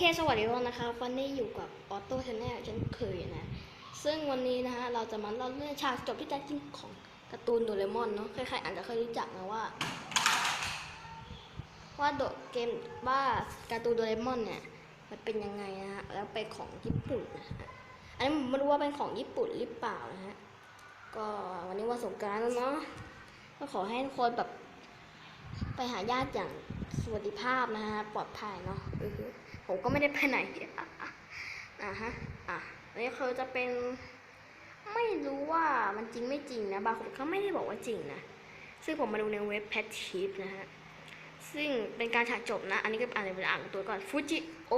เค สวัสดีทุกคนนะครับวันนี้อยู่กับออโต้ชาแนลเช่นเคยนะ ซึ่งวันนี้นะฮะ เราจะมาเล่าเรื่องฉากจบที่แท้จริงของการ์ตูนโดเรมอนเนาะ ใครๆอาจจะเคยรู้จักนะว่า ว่าโดเกมว่าการ์ตูนโดเรมอนเนี่ย มันเป็นยังไงนะฮะ แล้วเป็นของญี่ปุ่นนะฮะ อันนี้ผมไม่รู้ว่าเป็นของญี่ปุ่นหรือเปล่านะฮะ ก็วันนี้วันสงกรานต์แล้วเนาะ ก็ขอให้ทุกคนแบบ ไปหาญาติอย่างสวัสดิภาพนะฮะปลอดภัยเนาะผมก็ไม่ได้ไปไหนอะอะฮะอะนนี้คือจะเป็นไม่รู้ว่ามันจริงไม่จริงนะบางคนเขาไม่ได้บอกว่าจริงนะซึ่งผมมาดูในเว็บแพทชีฟนะฮะซึ่งเป็นการฉากจบนะ อันนี้ก็อ่านเป็นอ่านตัวก่อนฟูจิโอ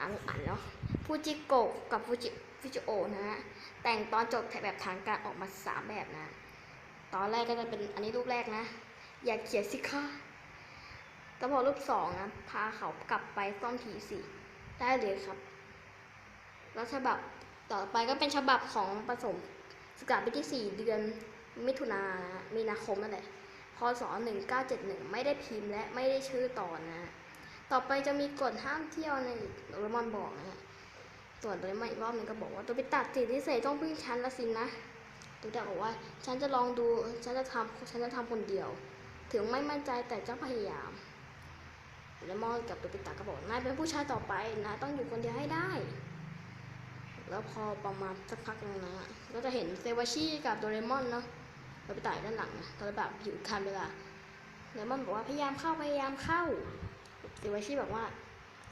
อ่านอ่านเนาะฟูจิโกะกับฟูจิฟูจิโอนะฮะแต่งตอนจบแบบทางการออกมาสามแบบนะ ตอนแรกก็จะเป็นอันนี้รูปแรกนะ อย่าเขียนสิคะแต่พอรูปสองนะพาเขากลับไปซ่อมทีสี่ได้เลยครับ แล้วฉบับต่อไปก็เป็นฉบับของผสมสกัดปีที่สี่เดือนมิถุนานมีนาคมนั่นแหละพศหนึ่งเก้าเจ็ดหนึ่งไม่ได้พิมพ์และไม่ได้ชื่อต่อนะ ต่อไปจะมีกฎห้ามเที่ยวในโดเรมอนบอกนะส่วนโดเรมอนอีกรอบหนึงก็บอกว่าตัวไปตัดสินพิเศษต้องพึ่งฉันละสินนะตัวแต่บอกว่าฉันจะลองดูฉันจะทำฉันจะทำคนเดียว ถึงไม่มั่นใจแต่จะพยายามแล้วมอนกับตัวปิตาก็บอกนายเป็นผู้ชายต่อไปนายต้องอยู่คนเดียวให้ได้ แล้วพอประมาณสักพักนึงนะก็จะเห็นเซวาชิกับโดเรมอนเนาะตัวปิตาด้านหลังนะตอนแบบอยู่คันเวลาโดเรมอนบอกว่าพยายามเข้าพยายามเข้าเซวาชิบอกว่า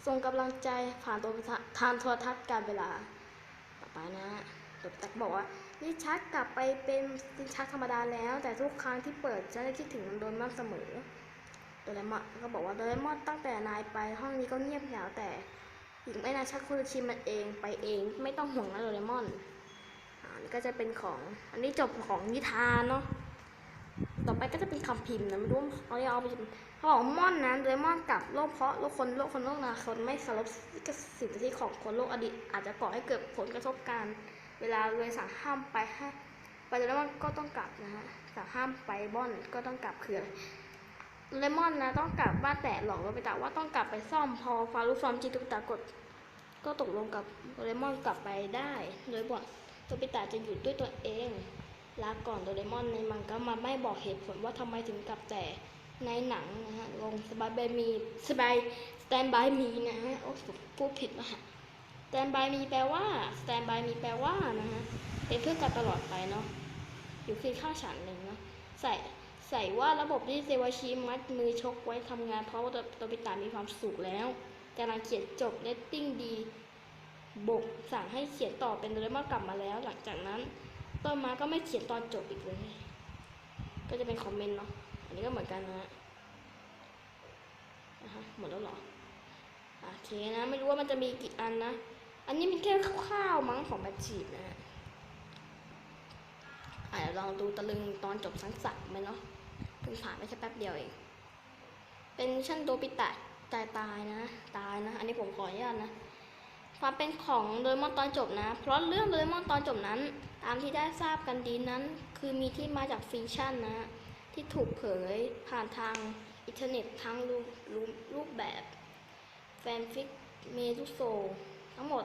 ส่งกำลังใจผ่านตัวทางโทรทัศน์การเวลาต่อไปนะตัวปิตาก็บอกว่า นี่ชักกลับไปเป็นลิ้นชักธรรมดาแล้ว แต่ทุกครั้งที่เปิดฉันจะคิดถึงโดเรมอนเสมอโดเรมอนก็บอกว่าโดเรมอนตั้งแต่นายไปห้องนี้ก็เงียบเหงาแต่อีกไม่นานชักคุรชิมันเองไปเองไม่ต้องห่วงนะโดเรมอนอ่านี่ก็จะเป็นของอันนี้จบของนิทานเนาะต่อไปก็จะเป็นคำพิมพ์นะไม่รู้ว่าเขาจะเอาไปเขาบอกว่ามอนนะโดเรมอนกับโลกเพราะโลกคนโลกคนโลกนาคตไม่เคารพสิทธิของคนโลกอดีตอาจจะก่อให้เกิดผลกระทบการ เวลาเลยสั่งห้ามไปให้ไปโดเรมอนก็ต้องกลับนะฮะสั่งห้ามไปบอนก็ต้องกลับคือโดเรมอนนะต้องกลับบ้านแต่หลอกโนบิตะว่าต้องกลับไปซ่อมพอฟารุฟอร์มจิตุตะกด ก็ตกลงกับโดเรมอนกลับไปได้โดยบอกโนบิตะจะอยู่ด้วยตัวเองลาก่อนโดเรมอนในมังก็มาไม่บอกเหตุผลว่าทำไมถึงกลับแต่ในหนังนะฮะลงสบายบมีสบายสแตนบายมีนะฮะโอ้ผมพูดผิดนะฮะ สแตนบายมีแปลว่าสแตนบายมีแปลว่านะฮะเป็นเพื่อนกันตลอดไปเนาะอยู่คือข้างฉันหนึ่งเนาะใส่ใส่ว่าระบบที่เซวาชิมัดมือชกไว้ทำงานเพราะว่าตัวตัวปิตามีความสุขแล้วกำลังเขียนจบเลตติ้งดีบกสั่งให้เขียนต่อเป็นโดเรมอกลับมาแล้ว หลังจากนั้นต้นมาก็ไม่เขียนตอนจบอีกเลย ก็จะเป็นคอมเมนต์เนาะอันนี้ก็เหมือนกันนะฮะอะหมดแล้วหรอโอเคนะ ไม่รู้ว่ามันจะมีกี่อันนะ อันนี้มันแค่คร่าวมั้งของบัญชีนะฮะอะเดี๋ยวลองดูตะลึงตอนจบสังสักไหมเนาะเพิ่งผ่านไปแค่แป๊บเดียวเอง เป็นชั้นโดปิตะตายตายนะตายนะ อันนี้ผมขออนุญาตนะความเป็นของโดเรมอนตอนจบนะ เพราะเรื่องโดเรมอนตอนจบนั้น ตามที่ได้ทราบกันดีนั้น คือมีที่มาจากฟิกชั่นนะ ที่ถูกเผยผ่านทางอินเทอร์เน็ตทั้งรูปรูปรูปแบบแฟนฟิกเมทุโซ ทั้งหมด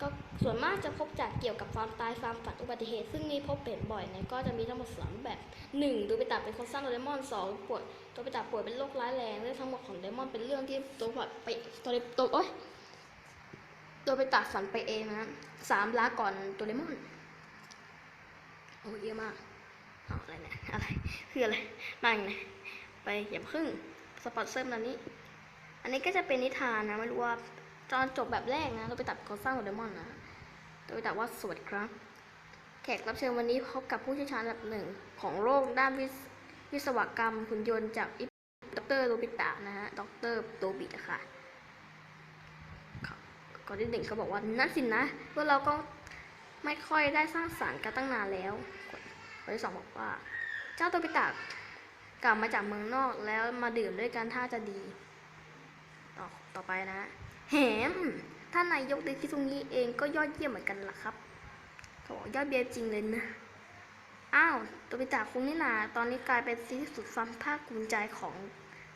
ก็ส่วนมากจะพบจากเกี่ยวกับความตายความฝันอุบัติเหตุ ซึ่งมีพบเห็นบ่อยเนะก็จะมีทั้งหมดสามแบบหนึ่งดูไปตาเป็นคนสร้างโดเรมอนสองป่วยตัวไปตาป่วยเป็นโรคร้ายแรงเรื่องทั้งหมดของโดเรมอนเป็นเรื่องที่ตัวฝันไปตัวตัวโอ๊ยตัวไปตาฝันไปเองนะสามลาก่อนตัวเรมอนโอ้เยอะมากอะไรเนี่ยอะไรคืออะไรมาอย่างไรไปอย่าพึ่งสปอนเซอร์นันนี้ อันนี้ก็จะเป็นนิทานนะไม่รู้ว่า ตอนจบแบบแรกนะ เราไปตัดคนสร้างโดเรมอนนะโดยแต่ว่าสวัสดีครับ แขกรับเชิญวันนี้พบกับผู้เชี่ยวชาญระดับหนึ่งของโลกด้านวิศวิศวกรรมหุ่นยนต์จากอิดรโรบิตะนะฮะดรโตบิตะค่ะก่อนที่หนึ่งเขาบอกว่านั่นสินะพวกเราก็ไม่ค่อยได้สร้างสารรค์กันตั้งนานแล้วคนที่สองบอกว่า เจ้าโตบิตะกลับมาจากเมืองนอกแล้วมาดื่มด้วยกันท่าจะดี ต่อต่อไปนะ แหมท่านนายกเดคิซุงิเองก็ยอดเยี่ยมเหมือนกันล่ะครับเขาบอกยอดเยี่ยมจริงเลยนะ อ้าวตัวปิตาคุงนี่นา ตอนนี้กลายเป็นที่สุดความภาคภูมิใจของ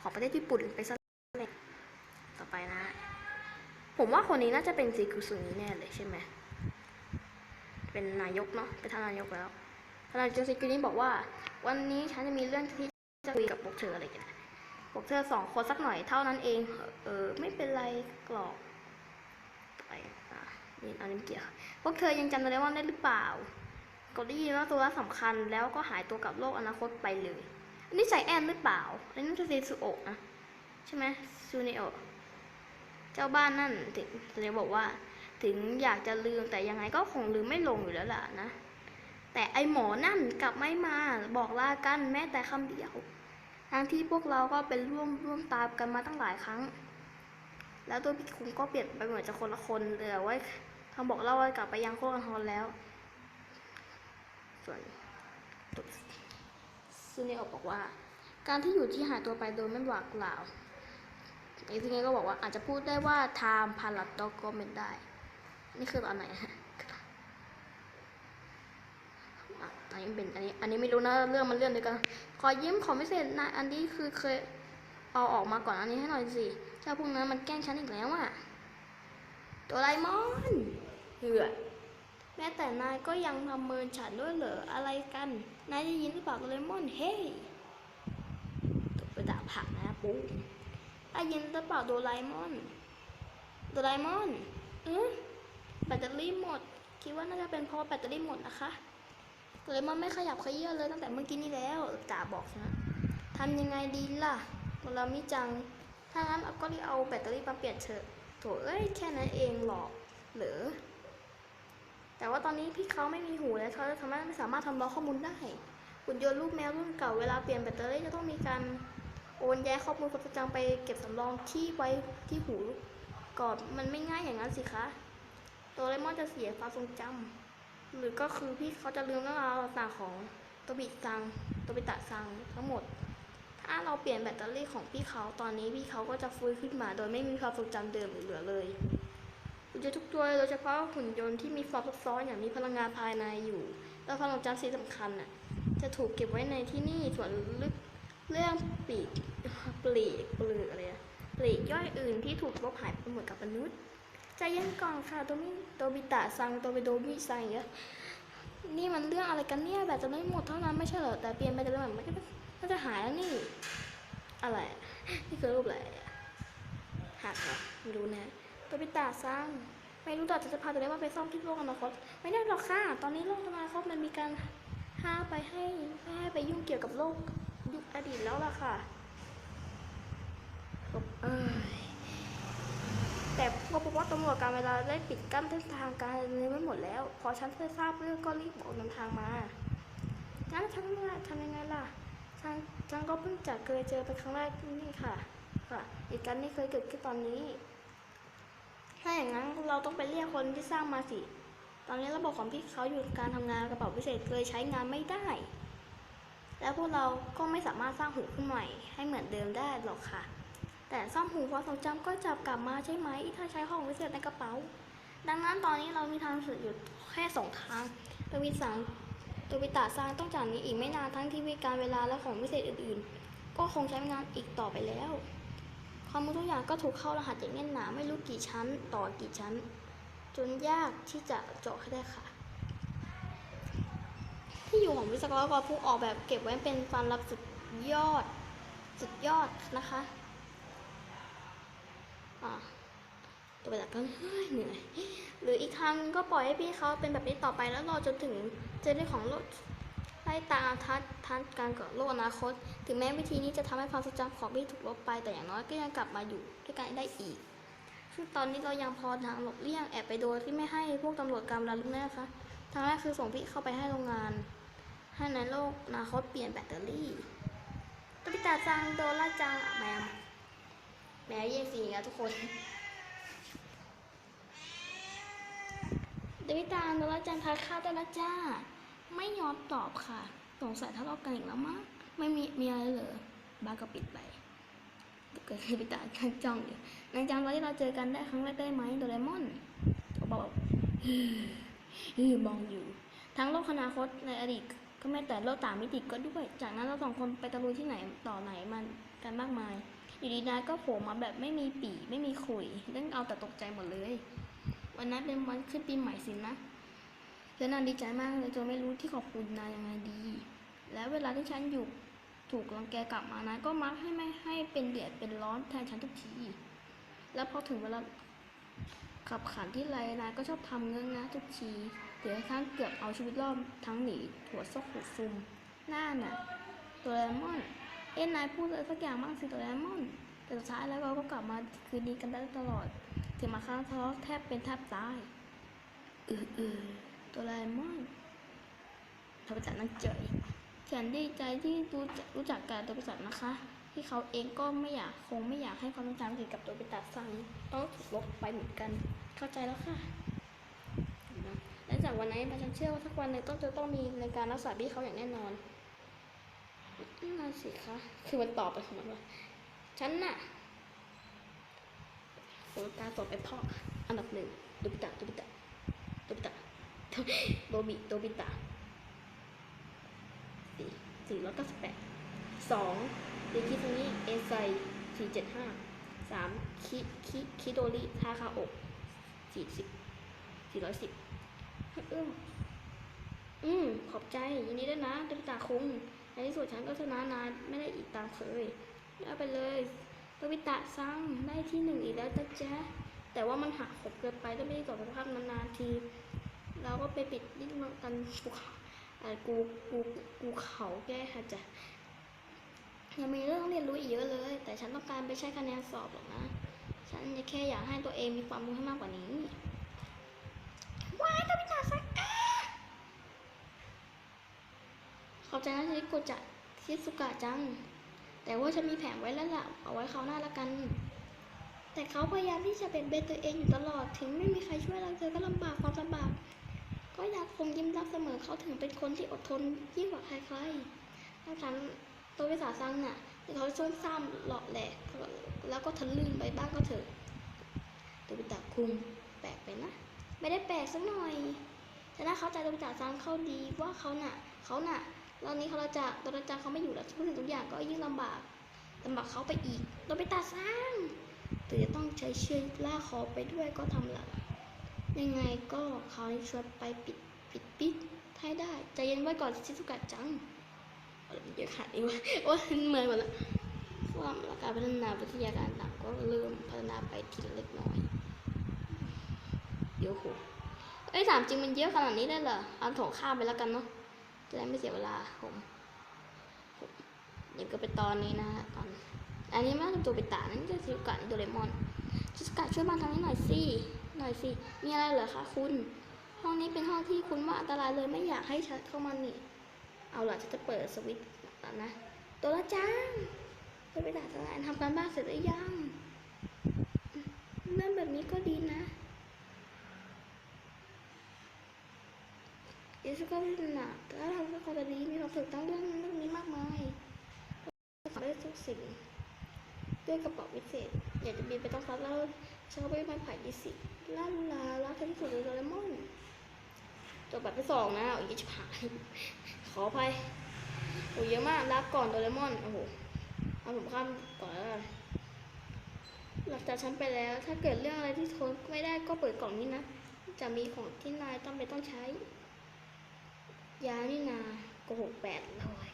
ของประเทศญี่ปุ่นไปซะแล้วต่อไปนะ ผมว่าคนนี้น่าจะเป็นซีคุซุนิแน่เลยใช่ไหม เป็นนายกเนาะ เป็นท่านนายกแล้วท่านนายกซีคุนิบอกว่า วันนี้ฉันจะมีเรื่องที่จะคุยกับพวกเธออะไรกัน นะพวกเธอสองคนสักหน่อยเท่านั้นเอง เออไม่เป็นไรกรอกไปอะนี่อันนี้เกี่ยวพวกเธอยังจำโดเรมอนได้หรือเปล่าก็ได้ยินว่าตัวสำคัญแล้วก็หายตัวกับโลกอนาคตไปเลย อันนี้ใส่แอนหรือเปล่า อันนี้น่าจะเซซูโอะนะใช่ไหมซูเนโอะเจ้าบ้านนั่นถึงเลยบอกว่า ถึงอยากจะลืมแต่ยังไงก็คงลืมไม่ลงอยู่แล้วล่ะนะ แต่ไอหมอนั่นกลับไม่มาบอกลากันแม้แต่คำเดียว ทั้งที่พวกเราก็เป็นร่วมร่วมตามกันมาตั้งหลายครั้ง แล้วตัวพี่คุงก็เปลี่ยนไปเหมือนจะคนละคนเลยไว้เขาบอกเล่าว่ากลับไปยังโคกันฮอนแล้ว ส่วนซูเนโอบอกว่า การที่อยู่ที่หายตัวไปโดยไม่บอกกล่าวไอ้ที่นี้ก็บอกว่าอาจจะพูดได้ว่า time paradox ก็เป็นได้ นี่คือตอนไหนฮะ อะอันนี้เป็นอันนี้อันนี้ไม่รู้นะเรื่องมันเรื่องเดียกัน ขอยิ้มของพิเศษนะอันนี้คือเคยเอาออกมาก่อนอันนี้ให้หน่อยสิถ้าพวกนั้นมันแกล้งฉันอีกแล้วอะตัวไรมอนเหือแม้แต่นายก็ยังทำเมินฉันด้วยเหรออะไรกัน นายได้ยินหรือเปล่าตัวไรมอนเฮ้ยตกไปด่าผักนะปุ๊ได้ยินหรือเปล่าโดราเอมอนโดราเอมอนเออแบตเตอรี่หมด คิดว่าน่าจะเป็นเพราะว่าแบตเตอรี่หมดนะคะ โดราเอมอนไม่ขยับขยื่นเลยตั้งแต่เมื่อกี้นี้แล้วจ่าบอกนะทำยังไงดีล่ะโดรามิจัง ถ้างั้นเอาก็รีเอาแบตเตอรี่มาเปลี่ยนเถอะโถเอ้ยแค่นั้นเองหรอกเหรือ แต่ว่าตอนนี้พี่เขาไม่มีหูแล้วเขาทำให้ไม่สามารถทำลายข้อมูลได้หุ่นยนต์รูปแมวรุ่นเก่าเวลาเปลี่ยนแบตเตอรี่จะต้องมีการโอนย้ายข้อมูลความทรงจำไปเก็บสำรองที่ไว้ที่หูก่อนมันไม่ง่ายอย่างนั้นสิคะโดเรมอนจะเสียความทรงจำ หรือก็คือพี่เขาจะลืมเรื่องราวต่างๆของโตบิซังโตบิตะซังทั้งหมด ถ้าเราเปลี่ยนแบตเตอรี่ของพี่เขาตอนนี้พี่เขาก็จะฟื้นขึ้นมา โดยไม่มีความทรงจำเดิมเหลือเลยหุ่นยนต์ทุกตัวโดยเฉพาะหุ่นยนต์ที่มีความซับซ้อนอย่างมีพลังงานภายในอยู่ และความทรงจำสิ่งสำคัญน่ะจะถูกเก็บไว้ในที่นี่ส่วนลึกเรื่องปีกปลีกปลือกอะไรปลีกย่อยอื่นที่ถูกลบหายไปหมดกับมนุษย์ ใจเย็นก่อนค่ะโตมิโตบิตะซังโตบิโดมิซังอย่างเงี้ยนี่มันเรื่องอะไรกันเนี่ยแบบจะไม่หมดเท่านั้นไม่ใช่เหรอแต่เปลี่ยนไปแต่ละแบบมันก็จะหายแล้วนี่อะไรนี่คือรูปอะไรหักเหรอไม่รู้นะตัวพิตาสร้างไม่รู้ต่อจะพาตัวเล็กว่าไปซ่อมที่โลกอนาคตไม่ได้หรอกค่ะ ตอนนี้โลกอนาคตมันมีการห้าไปให้ไม่ให้ไปยุ่งเกี่ยวกับโลกยุคอดีตแล้วล่ะค่ะเอ้ย แต่พวกพวกตำรวจการเวลาได้ปิดกั้นเส้นทางการเงินไว้หมดแล้ว พอฉันได้ทราบเรื่องก็รีบบอกนำทางมางั้นฉันจะทำยังไงล่ะฉันฉันก็เพิ่งจะเคยเจอเป็นครั้งแรกนี่ค่ะค่ะเหตุการณ์นี้เคยเกิดขึ้นตอนนี้ ถ้าอย่างนั้นเราต้องไปเรียกคนที่สร้างมาสิ ตอนนี้ระบบของพี่เขาอยู่การทำงานกระเป๋าพิเศษเลยใช้งานไม่ได้ แล้วพวกเราก็ไม่สามารถสร้างหูขึ้นใหม่ให้เหมือนเดิมได้หรอกค่ะ แต่ซ่อมหูความทรงจำก็จับกลับมาใช่ไหมถ้าใช้ของพิเศษในกระเป๋า ดังนั้นตอนนี้เรามีทางสืบอยู่แค่สองทางโดยมีสามโดยวิตาสร้างต้องจากนี้อีกไม่นานทั้งที่วิการเวลาและของพิเศษอื่นๆ ก็คงใช้งานอีกต่อไปแล้วข้อมูลทุกอย่างก็ถูกเข้ารหัสอย่างแน่นหนาไม่รู้กี่ชั้น ต่อกี่ชั้น จนยากที่จะเจาะให้ได้ค่ะที่อยู่ของวิศวกรผู้ออกแบบเก็บไว้เป็นความลับสุดยอด สุดยอดนะคะ อะ ตัวไปจากกันเฮ้ยเหนื่อยหรืออีกทางก็ปล่อยให้พี่เขาเป็นแบบนี้ต่อไปแล้วรอจนถึงเจอเรื่องของโลกไล่ตามทัดทัดการเกิดโลกอนาคต ถึงแม้วิธีนี้จะทำให้ความทรงจำของพี่ถูกลบไปแต่อย่างน้อยก็ยังกลับมาอยู่ด้วยกันได้อีกซึ่งตอนนี้เรายังพอทางหลบเลี่ยงแอบไปโดยที่ไม่ให้พวกตำรวจกำลังรู้นะคะทางแรกคือส่งพี่เข้าไปให้โรงงาน ให้ในโลกอนาคตเปลี่ยนแบตเตอรี่ตุปิตาจังโดนล่าจังแมวแมวเยี่ยงสีนะทุกคน เดวิตาโดนล่าจังทานข้าวได้แล้วจ้า ไม่ยอมตอบค่ะ สงสัยทะเลาะกันอีกแล้วมั้ง ไม่มีมีอะไรเหรอบ้านก็ปิดไปเกิดเดวิตาจ้องอยู่นางจำตอนที่เราเจอกันได้ครั้งแรกได้ไหมโดเรมอนเขาบอกฮือมองอยู่ ทั้งโลกอนาคตในอดีตก็แม้แต่โลกต่างมิติก็ด้วย จากนั้นเราสองคนไปตะลุยที่ไหนต่อไหนมันกันมากมาย อยู่ดีนายก็โผล่มาแบบไม่มีปีไม่มีขุยเรื่องเอาแต่ตกใจหมดเลย วันนั้นเป็นวันขึ้นปีใหม่สินะแล้วนางดีใจมากเลยจนไม่รู้ที่ขอบคุณนายยังไงดี แล้วเวลาที่ฉันอยู่ถูกรังแกกลับมานายก็มักให้ไม่ให้เป็นเดือดเป็นร้อนแทนฉันทุกที แล้วพอถึงเวลาขับขันที่ไรนายก็ชอบทำเงื่อนนะทุกทีเดี๋ยวข้างเกือบเอาชีวิตรอดทั้งหนีถั่วซกหัวซุมหน้าน่ะโดเรมอน เอ็นนายพูดอะไรสักอย่างบ้างสิโดเรมอน แต่สุดท้ายแล้วเราก็กลับมาคืนดีกันได้ตลอด ถึงมาครั้งทะเลาะแทบเป็นแทบตายเออเออโดเรมอนทำจากนั่งเจยฉันดีใจที่รู้จักรู้จักการตัวประจักนะคะ ที่เขาเองก็ไม่อยากคงไม่อยากให้ความต้องการเกี่ยวกับตัวป็นตัดสั่งต้องถูกลบไปเหมือนกัน เข้าใจแล้วค่ะนะและจากวันนั้นไปฉันเชื่อว่าสักวันหนึ่งต้องจะต้องมีในการรักษาพี่เขาอย่างแน่นอนนั่นสิคะ คือมันตอบไปของมันว่า ฉันน่ะ ผลการสอบไปพ่ออันดับหนึ่งโดบิตะโดบิตะโดบิตะโดบิโดบิตะสี่สี่ร้อยเก้าสิบแปดสองดิคิซุนิเอไซสี่เจ็ดห้าสามคิคิคิโดริทาคาโอะสี่สิบสี่ร้อยสิบเอออืมขอบใจยินดีด้วยนะโดบิตะคุงในที่สุดฉันก็ชนะนานไม่ได้อีกตามเคยเอาไปเลย โดบิตะซังได้ที่หนึ่งอีกแล้วจ้ะจ๊ะแต่ว่ามันหักขบเกินไปต้องไม่ได้ต่อสภาพนานๆทีเราก็ไปปิดดิ้นกันภูเขาอ่อกูกูกูเขาแก้ค่ะจ้ะยังมีเรื่องเรียนรู้อีกเยอะเลย แต่ฉันต้องการไปใช้คะแนนสอบหรอกนะ ฉันแค่อยากให้ตัวเองมีความรู้ให้มากกว่านี้ว้ายโดบิตะซังอ้าขอบใจนะที่กูจะชิสุกะจัง แต่ว่าฉันมีแผนไว้แล้วล่ะเอาไว้คราวหน้าละกัน แต่เขาพยายามที่จะเป็นเบนตัวเองอยู่ตลอด ถึงไม่มีใครช่วยเราเธอก็ลำบากความลำบาก ก็อยากคงยิ้มรับเสมอเขาถึงเป็นคนที่อดทนยิ่งกว่าใครๆถ้าฉันตัววิสาซังน่ะเขาซ่อนซ้ำหลอกแหลกแล้วก็ทะลึ่งไปบ้างก็เถอะตัววิตาคุงแปลกไปนะ ไม่ได้แปลกสักหน่อยแต่ถ้าเขาใจตัววิตาซังเข้าดีว่าเขาน่ะ เขาน่ะ ตอนนี้เขาจะตอนจะเขาไม่อยู่แล้วทุกสิ่งทุกอย่างก็ยิ่งลำบากลำบากเขาไปอีกเราไปตาสร้างแต่จะต้องใช้เชือกลากคอไปด้วยก็ทำหลักยังไงก็เขาชวนไปปิดปิดปิดให้ได้ใจเย็นไว้ก่อนชิสุกะจังเยอะขนาดนี้วะว่าเหมือนหมดล้วความการพัฒนาวิทยาการต่างก็เริ่มพัฒนาไปทีละเล็กน้อยเดี๋ยวโหเอ้ยถามจริงมันเยอะขนาดนี้ได้เหรอเอาโถข้ามไปแล้วกันเนาะ จะได้ไม่เสียเวลาผมผมเดี๋ยวก็ไปตอนนี้นะฮะตอนอันนี้ม่ต้องตัวไปตานั่นจะซิลกะโดเรมอนชิสกะช่วยมาทางนี้หน่อยสิหน่อยสิมีอะไรเหรอคะคุณ ห้องนี้เป็นห้องที่คุณว่าอันตรายเลยไม่อยากให้ฉันเข้ามานี่เอาล่ะฉันจะเปิดสวิตช์นะตัวละจ้างตัวไปตาทำงานทำการบ้านเสร็จหรือยังเรื่องแบบนี้ก็ดีนะ อิสก็เป็นหนักถ้าทำก็ความดีมีความสุขทั้งเรื่องเรื่องนี้มากมายทำได้ทุกสิ่ง ด้วยกระเป๋าวิเศษ อยากจะบินไปต้องซับแล้วเช้าไปมันผ่ายดีสิลาลาลาที่สุดเลยโดเรมอนจบแบบที่สองนะอีกจะผ่านขออภัยโอ้เยอะมากลาก่อนโดเรมอนโอ้โหเอาผมข้ามก่อนแล้วกันหลังจากฉันไปแล้ว ถ้าเกิดเรื่องอะไรที่ทนไม่ได้ก็เปิดกล่องนี้นะ จะมีของที่นายต้องไปต้องใช้ ยานี่นาโกหกแปดร้อย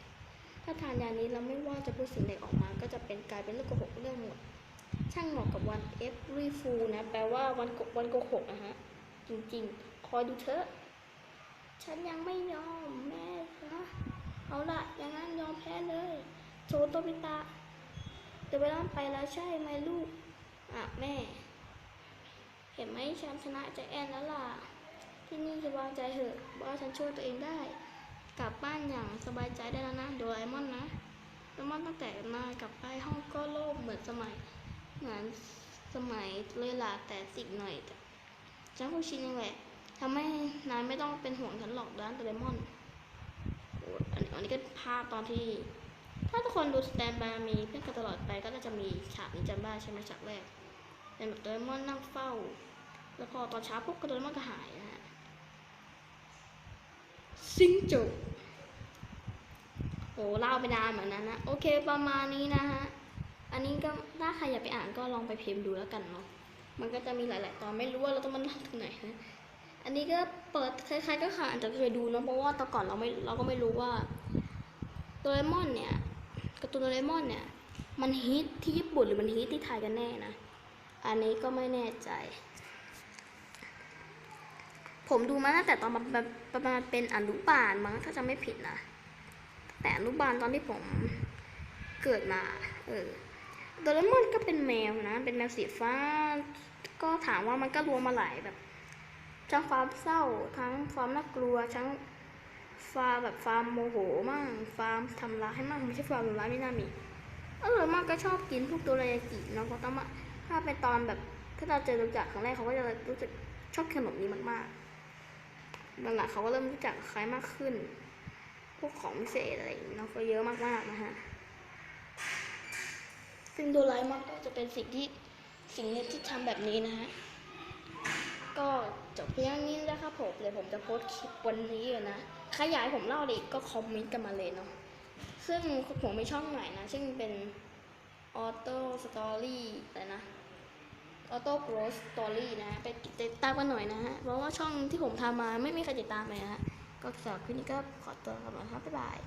ถ้าทานยานี้แล้วไม่ว่าจะพูดสิ่งใดออกมา ก็จะเป็นกลายเป็นเรื่องโกหกเรื่องหมด ช่างเหมาะกับวัน every fool นะ แปลว่าวันโกวันโกหกนะฮะ จริงๆ คอยดูเถอะ ฉันยังไม่ยอมแม่นะเอาละอย่างนั้นยอมแพ้เลยโชโตบิตะเดี๋ยวเวลาไปแล้วใช่ไหมลูก อะ แม่ เห็นไหมฉันชนะใจแอนแล้วล่ะ ที่นี่จะวางใจเถอะว่าฉันช่วยตัวเองได้ กลับบ้านอย่างสบายใจได้แล้วนะโดราเอมอนนะโดราเอมอนตั้งแต่มากลับไปห้องก็โล่งเหมือนสมัยเหมือนสมัยเลยล่ะแต่ติดหน่อยแต่ฉันคงชินเองแหละทำให้นายไม่ต้องเป็นห่วงฉันหรอกร้านโดราเอมอนโอ้ยอันนี้อันนี้ก็ภาพตอนที่ ถ้าทุกคนดูสแตนบายมีเพื่อนกันตลอดไปก็จะมีฉากนี้จำได้ใช่ไหมฉากแรกเป็นแบบโดราเอมอนนั่งเฝ้า แล้วพอตอนเช้าปุ๊บก็โดราเอมอนก็หาย ซิงโจโหเล่าไปนานเหมือนนั้นนะ โอเคประมาณนี้นะฮะ อันนี้ก็ถ้าใครอยากไปอ่านก็ลองไปพิมพ์ดูแล้วกันเนาะ มันก็จะมีหลาย ๆ ตอนไม่รู้ว่าเราต้องมานั่งตรงไหนนะ อันนี้ก็เปิดใครๆก็ค่ะอาจจะเคยดูเนอะเพราะว่าแต่ก่อนเราไม่เราก็ไม่รู้ว่าโดเรมอนเนี่ยการ์ตูนโดเรมอนเนี่ย มันฮิตที่ญี่ปุ่นหรือมันฮิตที่ไทยกันแน่นะ อันนี้ก็ไม่แน่ใจ ผมดูมาตั้งแต่ตอนประมาณเป็นอนุบาลมั้งถ้าจะไม่ผิดนะแต่อนุบาลตอนที่ผมเกิดมา เออโดเรมอนก็เป็นแมวนะ เป็นแมวสีฟ้า ก็ถามว่ามันก็รวมมาหลายแบบทั้งความเศร้า ทั้งความน่ากลัว ทั้งความแบบความโมโหมั่งความทำร้ายมั่งไม่ใช่ความทำร้ายไม่น่ามีเออมากก็ชอบกินพวกโดรายากิเนาะเพราะต้องมาถ้าเป็นตอนแบบถ้าเราเจอรู้จักครั้งแรกเขาก็จะรู้สึกชอบขนมนี้มากๆ หลังๆเขาก็เริ่มรู้จักใครมากขึ้น พวกของพิเศษอะไรอย่างนี้เนาะก็เยอะมากๆนะฮะ ซึ่งโดราเอมอนก็จะเป็นสิ่งที่สิ่งนี้ที่ทำแบบนี้นะฮะ ก็จบเพียงนี้นะครับผมเดี๋ยผมจะโพสต์คลิปวันนี้อยู่นะใครอยากให้ผมเล่าอะไรอีกก็คอมเมนต์กันมาเลยเนาะ ซึ่งผมมีช่องใหม่นะ ซึ่งเป็นออโต้สตอรี่อะไรนะ ออโต้โกรสสตอรี่นะ ไปติดตามกันหน่อยนะฮะ เพราะว่าช่องที่ผมทำมาไม่มีใครติดตามเลยนะฮะ ก็สำหรับคลิปนี้ก็ขอตัวกลับมาครับ บ๊ายบาย